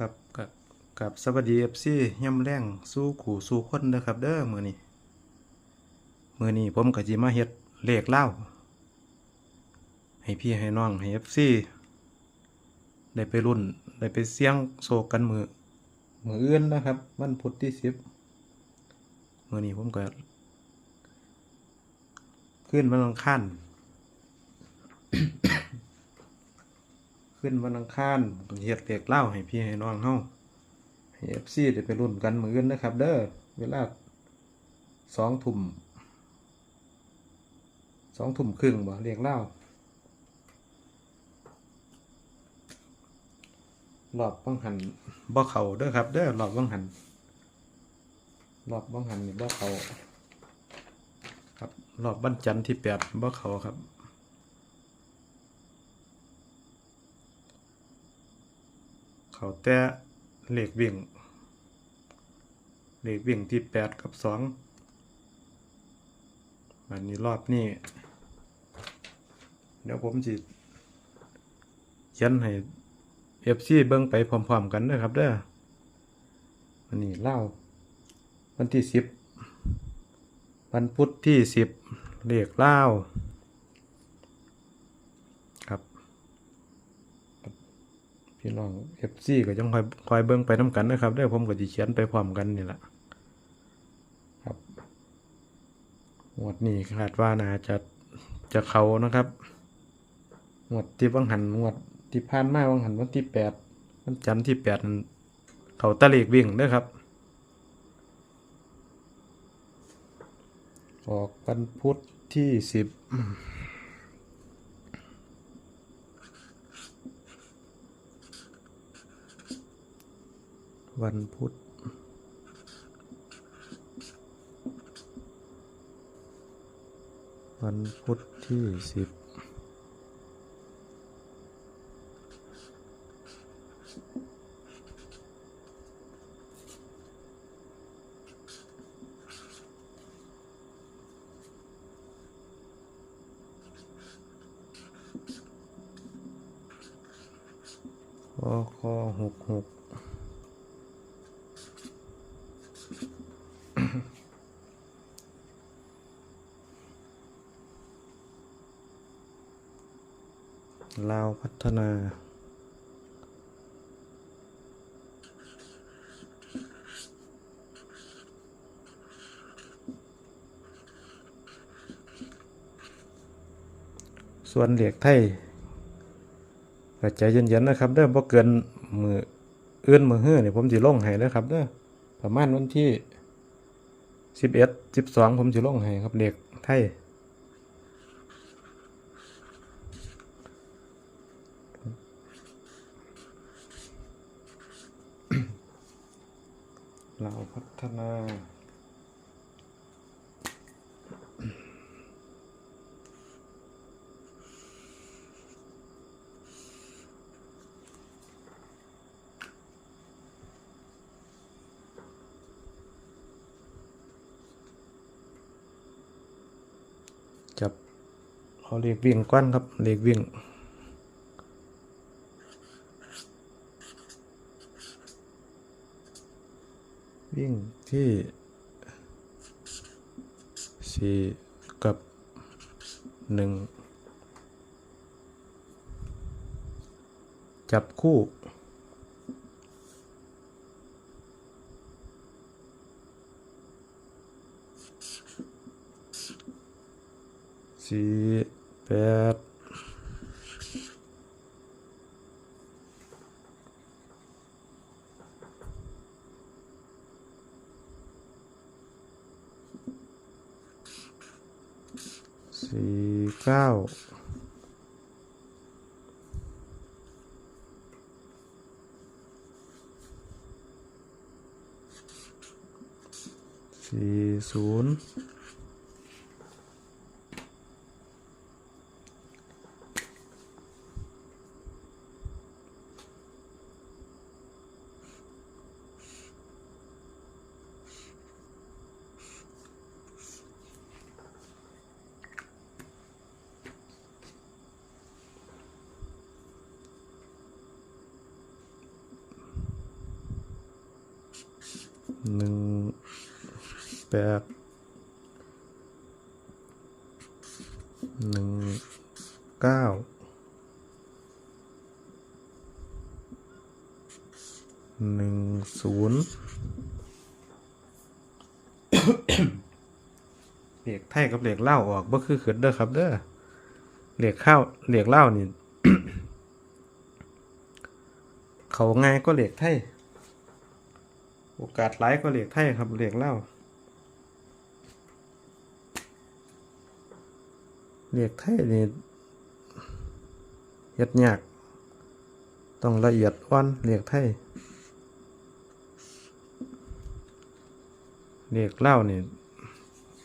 ครับกับกับสวัสดีเอฟซีย่ำแรงสู้ขู่สู้คนเด้อครับเด้อมือนี้มือนี้ผมก็จิมาเฮ็ดเลขเล่าให้พี่ให้น้องให้เอฟซีได้ไปรุ่นได้ไปเสี่ยงโศกันมือมือเอื่นนะครับวันพุธที่สิบมือนี้ผมก็ขึ้นวันอังคาร ขึ้นวันอังคารเฮ็ดเลขเล่าให้พี่ให้น้องเฮาให้เอฟซีได้ไปรุ่นกันมืออื่นนะครับ เด้อเวลาสองทุ่มสองทุ่มครึ่งบ่เรียกเล่ารอบบังหันบ่เขาเด้อครับเด้อรอบบังหันรอบบังหันนี่บ่เขาครับรอบวันจันทร์ที่แปดบ่เขาครับ เขาแต่เหล็กวิ่งเหล็กวิ่งที่แปดกับสองวันนี้รอบนี้ เดี๋ยวผมจะเขียนให้เอฟซีเบิ้งไปพร้อมๆกันนะครับเด้อวันนี้เล่าวันที่สิบวันพุธที่สิบเลขเล่าครับ พี่น้องเอฟซีก็ยังคอยคอยเบิ่งไปน้กันนะครับเด้อผมก็จะเขียนไปพร้อมกันนี่แหละครับหมวดนี้คาดว่าน่าจะจะเขานะครับหมวดที่วังหันหมวดที่ผ่านมาวังหันวันที่แปดวันจันทร์ที่แปดเขาตะเลกวิ่งเด้อครับออกวันพุธที่สิบ วันพุธวันพุธที่สิบคอคอหกหก พัฒนา ส่วนเหลียกไทยก็ใจเย็นๆนะครับเด้อบ่เกินมือเอื้อนมือเฮือนี่ผมสิลงให้นะครับเด้อประมาณวันที่สิบเอ็ดสิบสองผมสิลงให้ครับเหลียกไทย เราพัฒนาจับเอาเลขวิ่งก้อนครับเลขวิ่ง วิ่งที่สีกับหนึ่งจับคู่ สี่แปด สี่เก้าสี่ศูนย์ หนึ่งแปดหนึ่งเก้าหนึ่งศูนย์เหล็กไทยกับเหล็กเหล้าออกบ่คือขึ้นเด้อครับเด้อเหล็กข้าวเหล็กเหล้านี่ เขาง่ายก็เหล็กไทย โอกาสหลายก็เหล็กไทยครับเหล็กเหล้าเหล็กไทยนี่เฮ็ดยาก ต้องละเอียดอ่อนเหล็กไทยเหล็กเหล้านี่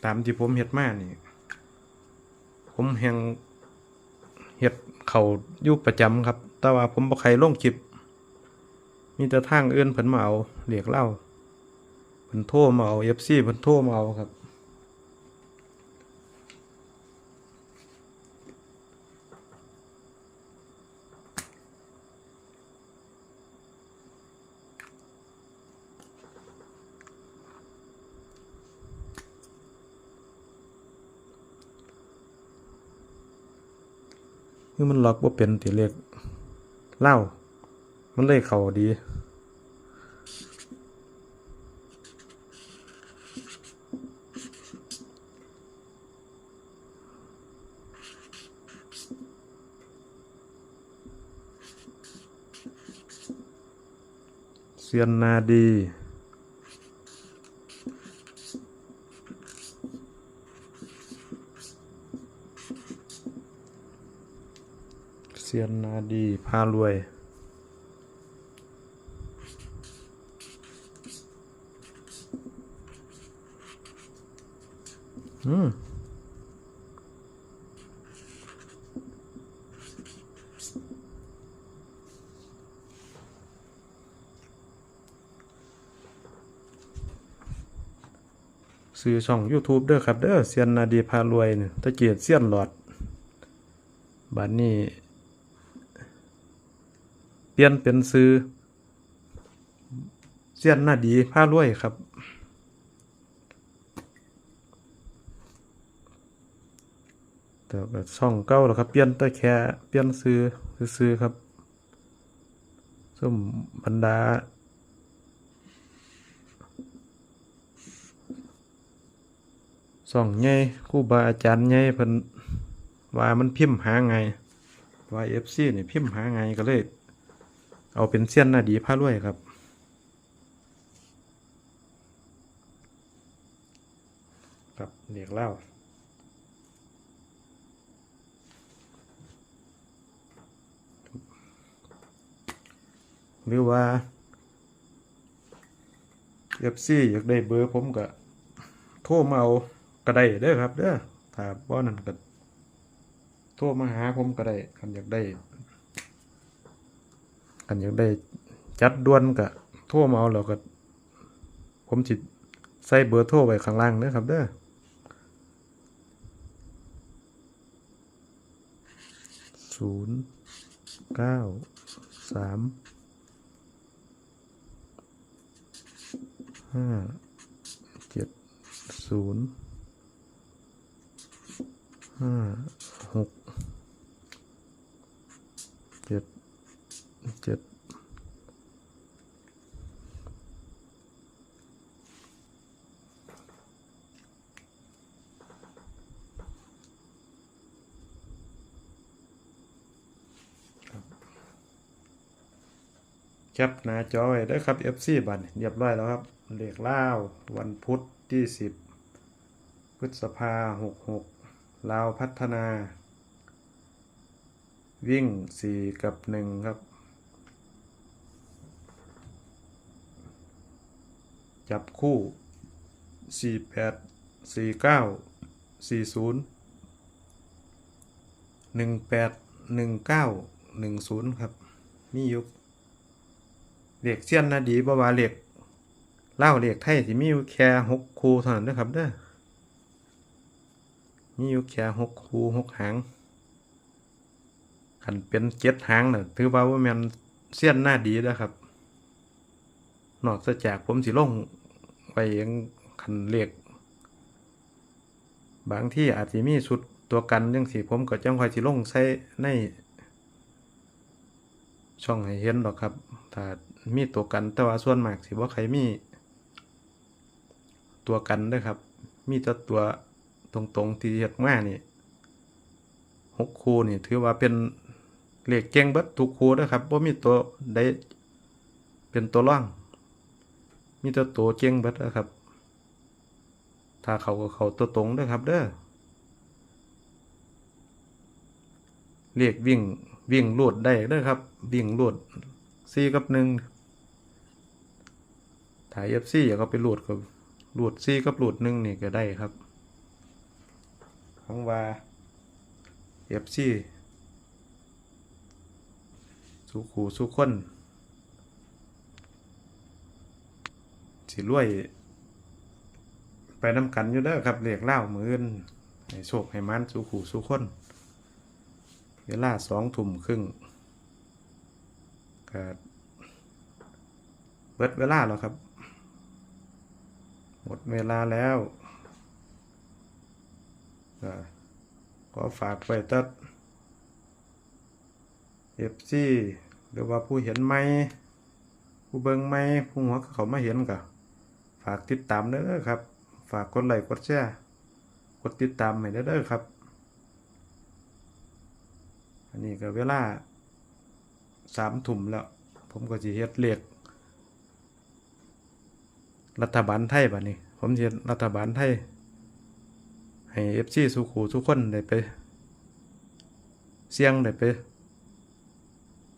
ตามที่ผมเฮ็ดมานี่ ผมแหงเฮ็ดเขายู่ประจำครับ แต่ว่าผมบ่ใครลงคลิป มีแต่ทางเอื่นเพิ่นมาเอาเรียกเล่าเพิ่นโทรมาเอา FC เพิ่นโทรมาเอาครับ คือมันล็อกว่าเป็นตีเลขเล่า มันเลยเขาดี เซียนนาดีเซียนนาดี พารวย อืมซื้อช่อง YouTube เด้อครับเด้อเซียนนาดีพารวยเนี่ยตะเกียบเซียนหลอดบัดนนี้ เปลี่ยนเป็นซื้อเสียนนาดีผ้ารวยครับ แต่ก็ช่องเก้าแล้วครับ เปลี่ยนแต่แค่เปลี่ยนซื้อซื้อครับส้มบรรดาส่องใหญ่ครูบาอาจารย์ใหญ่เพิ่นว่ามันพิมพ์หาไง YFC นี่พิมพ์หาไงก็เลย เอาเป็นเสี้ยนหน้าดีผ้ารวยครับครับเรียกเล่า หรือว่า FC อยากได้เบอร์ผมก็โทรมาเอาก็ได้เด้อครับเด้อถ้าบ่นั่นก็โทรมาหาผมก็ได้คันอยากได้คันอยากได้จัดด่วนก็โทรมาเอาแล้วก็ ผมสิตใส่เบอร์โทรไว้ข้างล่างเด้อครับเด้อศูนย์เก้าสาม ห้าเจ็ดศูนย์ห้าหกเจ็ดเจ็ดแคปหน้าจอไว้ได้ครับ FC บัตรเรียบร้อยแล้วครับ เลขเล่าว วันพุธที่สิบพฤษภาหกหกลาวพัฒนา วิ่งสี่กับหนึ่งครับ จับคู่สี่แปดสี่เก้าสี่ศูนย์หนึ่งแปดหนึ่งเก้าหนึ่งศูนย์ครับ มียุคเหล็กเสี้ยนนาดีบว่าเหล็ก เล่าเหล็กไทยที่มีอยู่แค่หกคูเท่านั้นนะครับเด้อมีอยู่แค่หกคูหกหางขันเป็นเจ็ดหางน่ะถือว่าว่ามันเสี้ยนหน้าดีแล้วครับ นอกจากผมสิลงไว้เองคันเลขบางที่อาจจะมีชุดตัวกันจังสิผมก็จังคอยสิลงใส่ใน ช่องให้เห็นหรอกครับถ้ามีตัวกันแต่ว่าส่วนมากสิบ่ใครมี ตัวกันด้อครับ มีแต่ตัวตรงๆที่เฮ็ดมานี่หกคูนี่ถือว่าเป็นเลขเก่งเบิดทุกคู่เด้อครับบ่มีตัวใดเป็นตัวร่อง มีแต่ตัวเก่งเบิดนะครับ ถ้าเขาก็เขาตัวตรงด้อครับเด้อเลขวิ่งวิ่งลูดได้ด้อครับ วิ่งลูดสี่กับหนึ่งถ่ายเอฟซีอยากเอาไปลูดกับ หลูดสี่กับลูดหนึ่งนี่ก็ได้ครับของว่าเอฟซีสุขูสุขคนสิรวย ไปนำกันอยู่เด้อครับเรียกเล่ามือนให้โชคให้มันสู่ขู่สู่คนเวลาสองทุ่มครึ่งก็เบิดเวลาแล้วครับ มดเวลาแล้วก็ขอฝากไว้ตัดเอฟซีหรือว่าผู้เห็นไหมผู้เบิ่งไหมผู้หัวเขามาเห็นก็ฝากติดตามเด้อครับ ฝากกดไลค์กดแชร์กดติดตามให้เด้อครับ อันนี้ก็เวลาสามทุ่มแล้ว ผมก็จะเฮ็ดเลข รัฐบาลไทยบัดนี้ ผมเฮ็ดรัฐบาลไทย ให้เอฟซีสุขูทุกคนได้ไป เสี่ยงได้ไป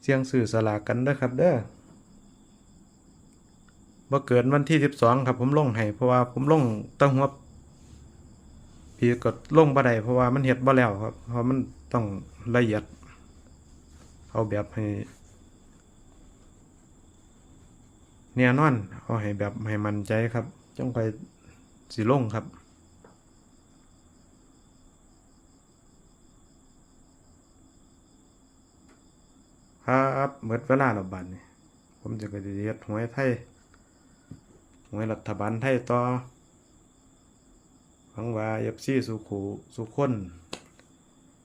เสี่ยงสื่อสลากกันเด้อครับเด้อบ่เกินวันที่สิบสองครับ ผมลงให้เพราะว่าผมลงตั้งหัวปีกดลงบ่ได้เพราะว่ามันเฮ็ดบ่แล้วครับ เพราะมันต้องละเอียด เอาแบบให้ แน่นอนเอาให้แบบให้มันใจครับจังไปสิลงครับครับหมดเวลาแล้วบัดนี้ผมจะก็จะเฮ็ดหวยไทยหวยรัฐบาลไทยต่อหวังว่าเอฟซีสุขูสุขคน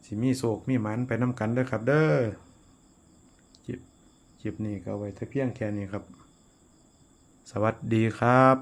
สิมีโศกมีหมันไปน้ำกันเด้อครับเด้อจิบจิบนี้ก็เอาไว้แต่เพียงแค่นี้ครับ สวัสดีครับ